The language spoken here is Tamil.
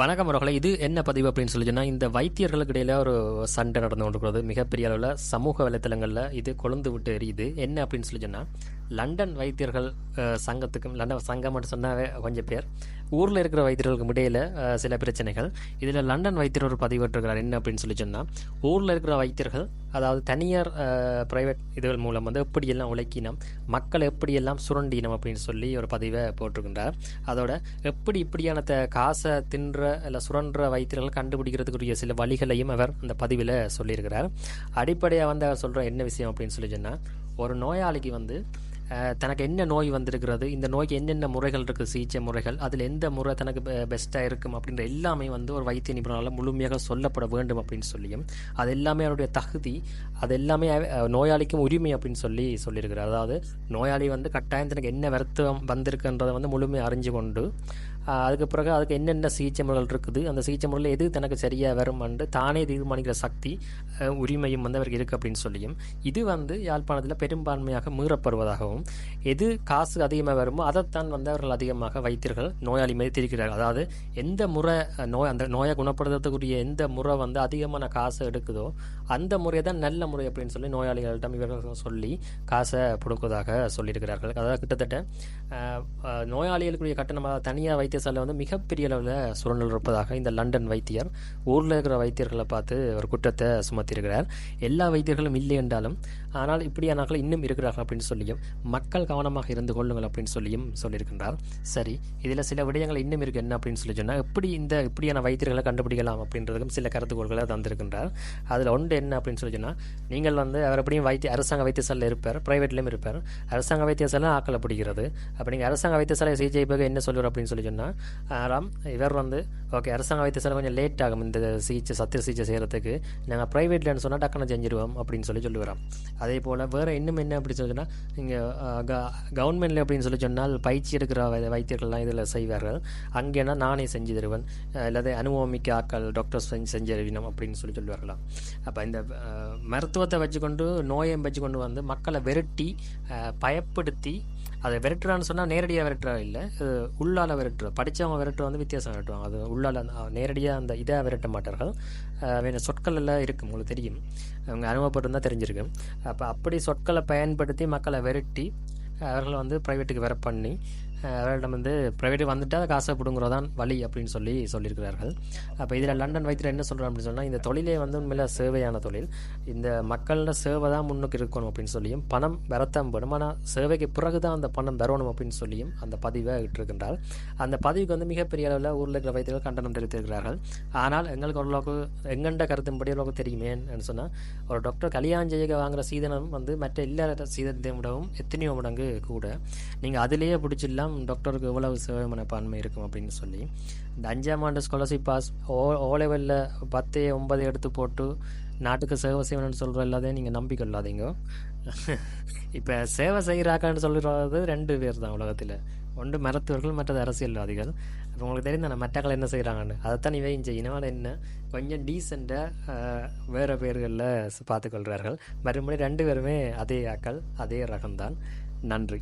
வணக்கம் அவர்களே இது என்ன பதிவு அப்படின்னு சொல்லி சொன்னால் இந்த வைத்தியர்களுக்கு இடையில ஒரு சண்டை நடந்து கொண்டிருக்கிறது. மிகப்பெரிய அளவில் சமூக வலைத்தளங்களில் இது கொழுந்து விட்டு எரியுது. என்ன அப்படின்னு சொல்லி சொன்னால் லண்டன் வைத்தியர்கள் சங்கத்துக்கும் லண்டன் சங்கம் மட்டும் சொன்னாவே கொஞ்சம் பேர். ஊரில் இருக்கிற வைத்தியர்களுக்கும் இடையில் சில பிரச்சனைகள். இதில் லண்டன் வைத்தியர் ஒரு பதிவிட்டிருக்கிறார் என்ன அப்படின்னு சொல்லி சொன்னால் ஊரில் இருக்கிற வைத்தியர்கள் அதாவது தனியார் ப்ரைவேட் இதுகள் மூலம் வந்து எப்படியெல்லாம் உழைக்கினோம் மக்களை எப்படியெல்லாம் சுரண்டினோம் அப்படின்னு சொல்லி ஒரு பதிவை போட்டிருக்கின்றார். அதோட எப்படி இப்படியான த காசை தின்ற இல்லை சுரன்ற வைத்தியர்கள் கண்டுபிடிக்கிறதுக்குரிய சில வழிகளையும் அவர் அந்த பதிவில் சொல்லியிருக்கிறார். அடிப்படையாக வந்து அவர் சொல்கிற என்ன விஷயம் அப்படின்னு சொல்லி சொன்னால் ஒரு நோயாளிக்கு வந்து தனக்கு என்ன நோய் வந்திருக்கிறது இந்த நோய்க்கு என்னென்ன முறைகள் இருக்குது சிகிச்சை முறைகள் அதில் எந்த முறை தனக்கு பெஸ்ட்டாக இருக்கும் அப்படின்ற எல்லாமே வந்து ஒரு வைத்திய நிபுணரால் முழுமையாக சொல்லப்பட வேண்டும் அப்படின்னு சொல்லியும் அது எல்லாமே அவருடைய தகுதி அது எல்லாமே நோயாளிக்கும் உரிமை அப்படின்னு சொல்லி சொல்லியிருக்கிறார். அதாவது நோயாளி வந்து கட்டாயம் தனக்கு என்ன வருத்தம் வந்திருக்குன்றதை வந்து முழுமையாக அறிஞ்சு கொண்டு அதுக்கு பிறகு அதுக்கு என்னென்ன சிகிச்சை முறைகள் இருக்குது அந்த சிகிச்சை முறையில் எது தனக்கு சரியாக வரும் என்று தானே தீர்மானிக்கிற சக்தி உரிமையும் வந்து அவருக்கு இருக்குது அப்படின்னு சொல்லியும் இது வந்து யாழ்ப்பாணத்தில் பெரும்பான்மையாக மீறப்படுவதாகவும் எது காசு அதிகமாக வருமோ அதைத்தான் வந்து அவர்கள் அதிகமாக வைத்தியர்கள் நோயாளி மீது திரிக்கிறார்கள். அதாவது எந்த முறை நோய் அந்த நோயை குணப்படுத்துறதுக்குரிய எந்த முறை வந்து அதிகமான காசை எடுக்குதோ அந்த முறை தான் நல்ல முறை அப்படின்னு சொல்லி நோயாளிகளிடம் இவர்கள் சொல்லி காசை கொடுக்குவதாக சொல்லியிருக்கிறார்கள். அதாவது கிட்டத்தட்ட நோயாளிகளுக்குரிய கட்டணமாக தனியார் வைத்தியசாலை வந்து மிகப்பெரிய அளவில் சுரண்டல் இருப்பதாக இந்த லண்டன் வைத்தியர் ஊரில் இருக்கிற வைத்தியர்களை பார்த்து ஒரு குற்றத்தை சுமத்தியிருக்கிறார். எல்லா வைத்தியர்களும் இல்லை என்றாலும் ஆனால் இப்படியானார்கள் இன்னும் இருக்கிறார்கள் அப்படின்னு சொல்லியும் மக்கள் கவனமாக இருந்து கொள்ளுங்கள் அப்படின்னு சொல்லியும் சொல்லியிருக்கின்றார். சரி இதில் சில விடயங்கள் இன்னும் இருக்குது என்ன அப்படின்னு சொல்லி சொன்னால் எப்படி இந்த இப்படியான வைத்தியர்களை கண்டுபிடிக்கலாம் அப்படின்றதுக்கும் சில கருத்துக்கோள்களை தந்திருக்கின்றார். அதில் ஒன்று என்ன அப்படின்னு சொல்லி சொன்னால் நீங்கள் வந்து அவர் எப்படியும் வைத்திய அரசாங்க வைத்தியசாலையில் இருப்பார் ப்ரைவேட்லேயும் இருப்பார். அரசாங்க வைத்தியசாலை ஆக்களை பிடிக்கிறது. அப்போ நீங்கள் அரசாங்க வைத்தியசாலை சிகிச்சை பிறகு என்ன சொல்லுவார் அப்படின்னு சொல்லி சொன்னால் ஆறாம் இவர் வந்து ஓகே அரசாங்க வைத்தியசாலை கொஞ்சம் லேட் ஆகும் இந்த சிகிச்சை சத்திர சிகிச்சை செய்கிறதுக்கு நாங்கள் ப்ரைவேட்லன்னு சொன்னால் டக்குன்னு செஞ்சிருவோம் அப்படின்னு சொல்லி சொல்லுவாராம். அதே போல் வேறு இன்னும் என்ன அப்படின்னு சொல்லி சொன்னால் க கவர்மெண்ட்ல அப்படின்னு சொல்லி சொன்னால் பயிற்சி எடுக்கிற வை- வைத்தியர்கள்லாம் இதில் செய்வார்கள். அங்கேனா நானே செஞ்சு தருவேன். இல்லாத அனுபவமிக்க ஆக்கள் டாக்டர்ஸ் செஞ்சு அறிவினம் அப்படின்னு சொல்லி சொல்லுவார்களாம் அப்போ இந்த மருத்துவத்தை வச்சுக்கொண்டு நோயை வச்சுக்கொண்டு வந்து மக்களை விரட்டி பயப்படுத்தி அதை விரட்டுறான்னு சொன்னால் நேரடியாக விரட்டுறா இல்லை. உள்ளால விரட்டுற படித்தவங்க விரட்டு வந்து வித்தியாசம் விரட்டுவாங்க. அது உள்ளால நேரடியாக அந்த இதாக விரட்ட மாட்டார்கள். வேணும் சொற்கள் எல்லாம் இருக்கும். உங்களுக்கு தெரியும். அவங்க அனுபவப்பட்டிருந்தால் தெரிஞ்சிருக்கு அப்போ அப்படி சொற்களை பயன்படுத்தி மக்களை விரட்டி அவர்களை வந்து ப்ரைவேட்டுக்கு வர பண்ணி அவர்களிடம் வந்து ப்ரைவேட்டுக்கு வந்துட்டால் காசை பிடுங்குறதான் வழி அப்படின்னு சொல்லி சொல்லியிருக்கிறார்கள். அப்போ இதில் லண்டன் வைத்தியர் என்ன சொல்கிறோம் அப்படின்னு சொன்னால் இந்த தொழிலே வந்து உண்மையில சேவையான தொழில். இந்த மக்களோட சேவை தான் முன்னுக்கு இருக்கணும் அப்படின்னு சொல்லியும் பணம் வரத்தான் வேணும். ஆனால் சேவைக்கு பிறகு தான் அந்த பணம் வரணும் அப்படின்னு சொல்லியும் அந்த பதிவை இட்டிருக்கின்றார். அந்த பதிவுக்கு வந்து மிகப்பெரிய அளவில் ஊரில் இருக்கிற வைத்தியர்கள் கண்டனம் தெரிவித்திருக்கிறார்கள். ஆனால் எங்களுக்கு ஓரளவுக்கு எங்கண்ட கருத்தின்படி ஓரளவுக்கு தெரியுமேன்னு சொன்னால் ஒரு டாக்டர் கல்யாணம் செய்ய வாங்குகிற சீதனம் வந்து மற்ற எல்லா சீதனத்தை விடவும் எத்தனையோ மடங்கு கூட. நீங்கள் அதிலேயே பிடிச்சிடலாம் டாக்டருக்கு எவ்வளவு சேவை மனப்பான்மை இருக்கும் அப்படின்னு சொல்லி இந்த அஞ்சாம் ஆண்டு ஸ்காலர்ஷிப் பாஸ் ஓ ஓ லெவலில் பத்து ஒன்பது எடுத்து போட்டு நாட்டுக்கு சேவை செய்யணும்னு சொல்கிற எல்லாத்தையும் நீங்கள் நம்பிக்கொள்ளாதீங்க இப்போ சேவை செய்கிறாக்கான்னு சொல்கிறது ரெண்டு பேர் தான் உலகத்தில். ஒன்று மருத்துவர்கள் மற்றது அரசியல்வாதிகள். இப்போ உங்களுக்கு தெரியும் தானே மற்றக்கள் என்ன செய்கிறாங்கன்னு அதைத்தான் இவையும் செய்யணும் என்ன? கொஞ்சம் டீசெண்டாக வேறு பேர்களில் பார்த்துக்கொள்கிறார்கள் மறுபடியும் ரெண்டு பேருமே அதே ஆக்கள் அதே ரகம்தான். நன்றி.